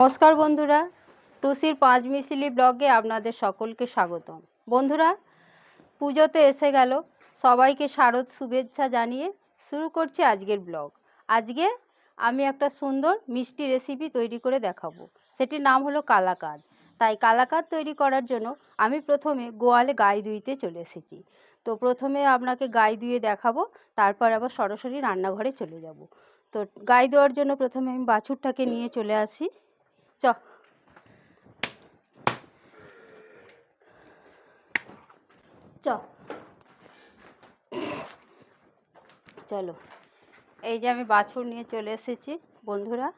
নমস্কার বন্ধুরা, টুসির পাঁচ মিশিলি ব্লগে আপনাদের সকলকে স্বাগতম। বন্ধুরা, পুজোতে এসে গেল। সবাইকে শারদ শুভেচ্ছা জানিয়ে শুরু করছি আজকের ব্লগ। আজকে আমি একটা সুন্দর মিষ্টি রেসিপি তৈরি করে দেখাবো। সেটির নাম হলো কালাকাঁদ। তাই কালাকাঁদ তৈরি করার জন্য আমি প্রথমে গোয়ালে গাই ধুইতে চলে এসেছি। তো প্রথমে আপনাকে গাই ধুয়ে দেখাবো, তারপর আবার সরাসরি রান্নাঘরে চলে যাব। তো গাই দেওয়ার জন্য প্রথমে আমি বাছুরটাকে নিয়ে চলে আসি। চ। চলো, এই যে আমি বাছুর নিয়ে চলে এসেছি, বন্ধুরা।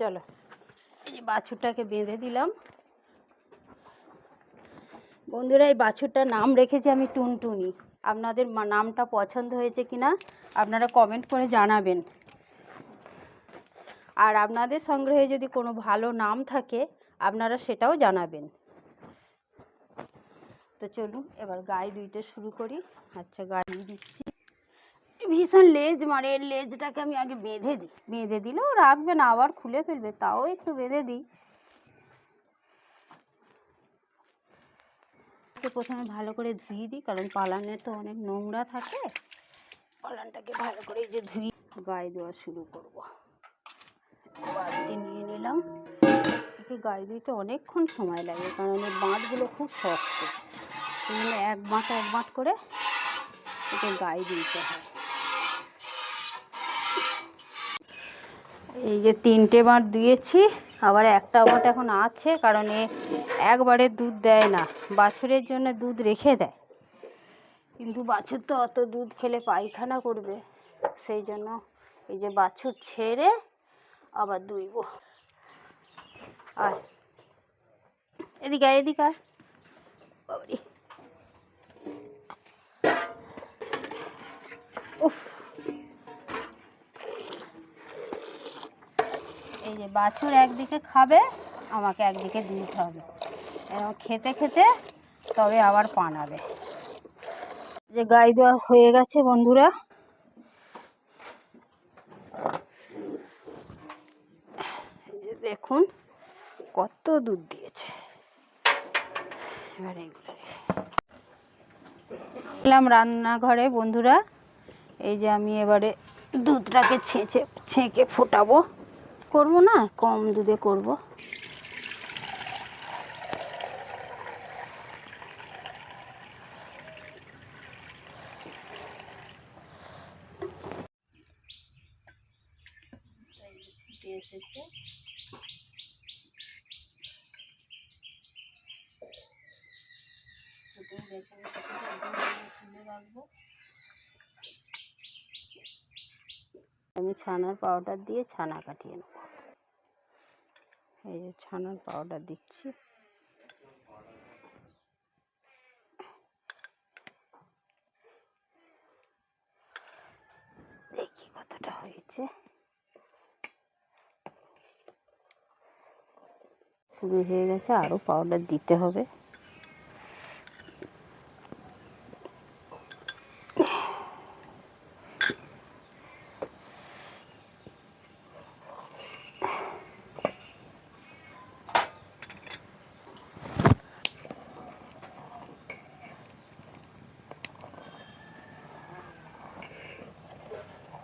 চলো, এই যে বাছুরটাকে বেঁধে দিলাম। বন্ধুরা, এই বাছুরটার নাম রেখেছি আমি টুনটুনি। আপনাদের নামটা পছন্দ হয়েছে কিনা আপনারা কমেন্ট করে জানাবেন। আর আপনাদের সংগ্রহে যদি কোনো ভালো নাম থাকে, আপনারা সেটাও জানাবেন। তো চলুন, এবার গায়ে দুইতে শুরু করি। আচ্ছা গায়ে দিচ্ছি। ভীষণ লেজ এর লেজটাকে আমি আগে বেঁধে দিই বেঁধে দিলেও রাখবে না, আবার খুলে ফেলবে, তাও একটু বেঁধে দিই। তো প্রথমে ভালো করে ধুয়ে দিই, কারণ পালানে তো অনেক নোংরা থাকে। পালানটাকে ভালো করে যে ধুই গায়ে দেওয়া শুরু করব। বালতি নিয়ে নিলাম। একে গায়ে দিতে অনেকক্ষণ সময় লাগে, কারণ এর বাঁটগুলো খুব শক্ত। সেই এক বাঁট এক বাঁট করে একে গায়ে দিতে হয়। এই যে তিনটে বাঁট দিয়েছি আবার একটা বাঁট এখন আছে, কারণ এ একবারে দুধ দেয় না। বাছুরের জন্য দুধ রেখে দেয়। কিন্তু বাছুর তো অত দুধ খেলে পায়খানা করবে। সেই জন্য এই যে বাছুর ছেড়ে আবার দুইব। আর এদিকে এদিকে আয়। উফ। এই যে বাছুর একদিকে খাবে, আমাকে একদিকে দিতে হবে। এবং খেতে খেতে তবে আবার পানাবে। যে গাই দেওয়া হয়ে গেছে বন্ধুরা। দেখুন কত দুধ দিয়েছে। এবার এগুলো এলাম রান্নাঘরে বন্ধুরা। এই যে আমি এবারে দুধটাকে ছেঁচে, ছেঁকে ফোটাবো। করব না কম দুধে করব। এসেছে। আমি ছানার পাউডার দিয়ে ছানা কাটিয়ে নেব। এই যে ছানার পাউডার দিচ্ছি। দেখি কতটা হয়েছে। শুরু হয়ে গেছে আরও পাউডার দিতে হবে।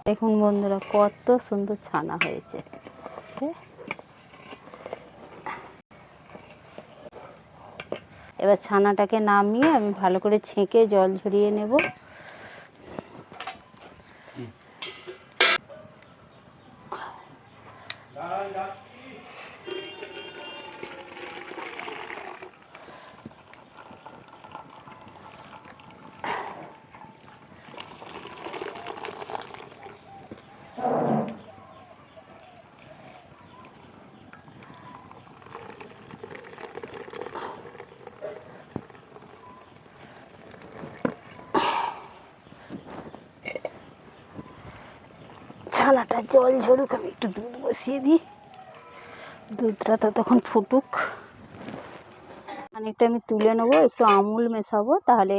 দেখুন বন্ধুরা, কত সুন্দর ছানা হয়েছে হ্যাঁ? এবার ছানাটাকে নামিয়ে আমি ভালো করে ছেঁকে জল ঝরিয়ে নেব ছানাটা জল ঝরুক, আমি একটু দুধ বসিয়ে দিই। দুধটা ততক্ষণ ফুটুক। এটা আমি তুলে নেব, একটু আমুল মেশাবো, তাহলে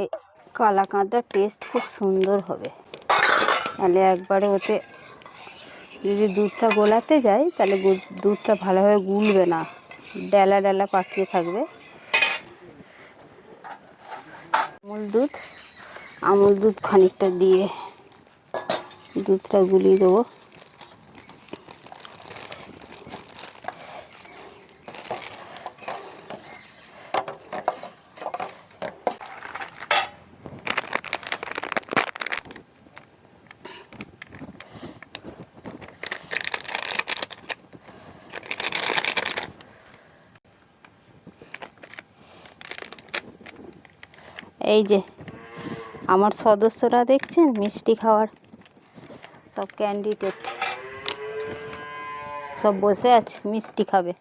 কালাকাঁদার টেস্ট খুব সুন্দর হবে। তাহলে একবারে ওতে যদি দুধটা গোলাতে যাই তাহলে দুধটা ভালোভাবে গুলবে না। ডেলা ডেলা পাকিয়ে থাকবে। আমুল দুধ আমুল দুধ খানিকটা দিয়ে দুধটা গুলিয়ে দেবো। এই যে আমার সদস্যরা দেখছেন মিষ্টি খাওয়ার সব ক্যান্ডিডেট সব বসে আছে, মিষ্টি খাবে।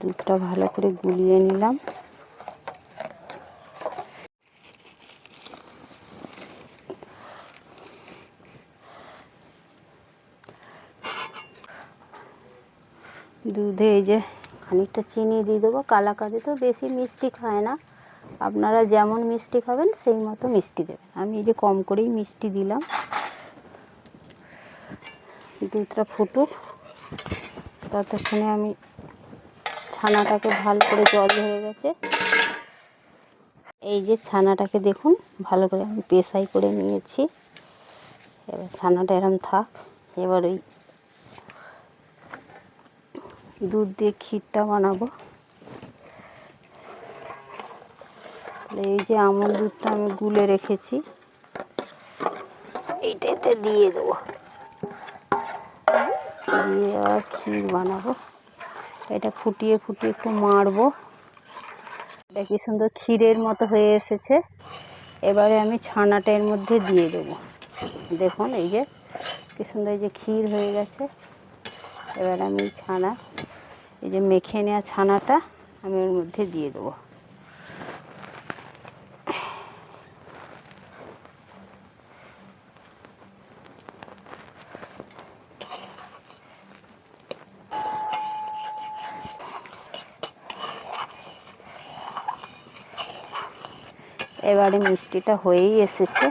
দুধটা ভালো করে গুলিয়ে নিলাম। দুধে এই যে খানিকটা চিনি দিয়ে দেবো, কালাকাঁদি তো বেশি মিষ্টি খায় না। আপনারা যেমন মিষ্টি খাবেন, সেই মতো মিষ্টি দেবেন। আমি এই যে কম করেই মিষ্টি দিলাম। দুধটা ফুটুক। ততক্ষণে আমি ছানাটাকে ভালো করে জল হয়ে গেছে। এই যে ছানাটাকে দেখুন, ভালো করে আমি পেশাই করে নিয়েছি। এবার ছানাটা এরম থাক। এবার ওই দুধ দিয়ে ক্ষীরটা বানাবো। এই যে আমুল দুধটা আমি গুলে রেখেছি। এইটাতে দিয়ে দেবো। দিয়ে আর ক্ষীর বানাবো। এটা ফুটিয়ে ফুটিয়ে একটু মারবো। এটা কি সুন্দর ক্ষীরের মতো হয়ে এসেছে। এবারে আমি ছানাটা এর মধ্যে দিয়ে দেবো। দেখুন এই যে কি সুন্দর এই যে ক্ষীর হয়ে গেছে। এবার আমি ছানা, এই যে মেখে নেওয়া ছানাটা আমি ওর মধ্যে দিয়ে দেবো। এবারে মিষ্টিটা হয়েই এসেছে।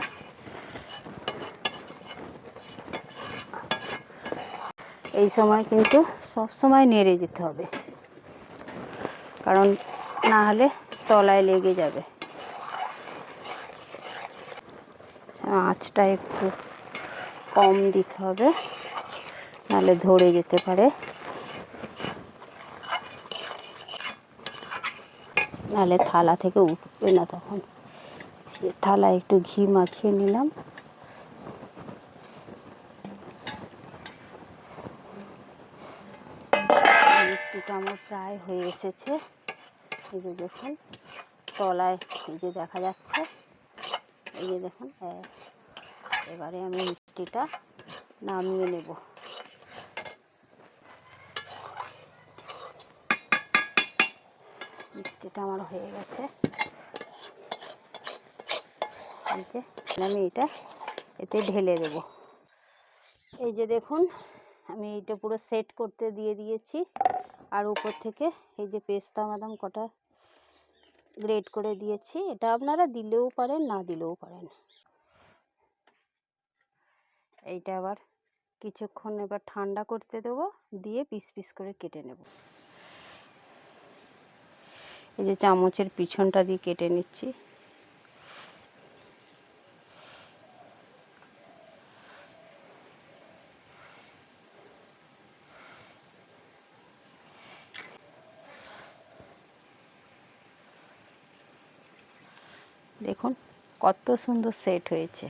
এই সময় কিন্তু সব সময় নেড়ে যেতে হবে। কারণ না হলে তলায় লেগে যাবে। আঁচটা একটু কম দিতে হবে, নাহলে ধরে যেতে পারে। নাহলে থালা থেকে উঠবে না তখন। থালায় একটু ঘি মাখিয়ে নিলাম। মিষ্টিটা আমার প্রায় হয়ে এসেছে। এই যে দেখুন, তলায় এই যে দেখা যাচ্ছে, এই যে দেখুন এবারে আমি মিষ্টিটা নামিয়ে নেব। মিষ্টিটা আমার হয়ে গেছে। এই যে আমি এটা এতে ঢেলে দেব। এই যে দেখুন, আমি এটা পুরো সেট করতে দিয়ে দিয়েছি। আর উপর থেকে এই যে পেস্তা বাদাম কটা গ্রেট করে দিয়েছি, এটা আপনারা দিলেও পারেন, না দিলেও পারেন। এইটা আবার কিছুক্ষণ এবার ঠান্ডা করতে দেবো, দিয়ে পিস পিস করে কেটে নেব। এই যে চামচের পিছনটা দিয়ে কেটে নিচ্ছি। দেখুন কত সুন্দর সেট হয়েছে।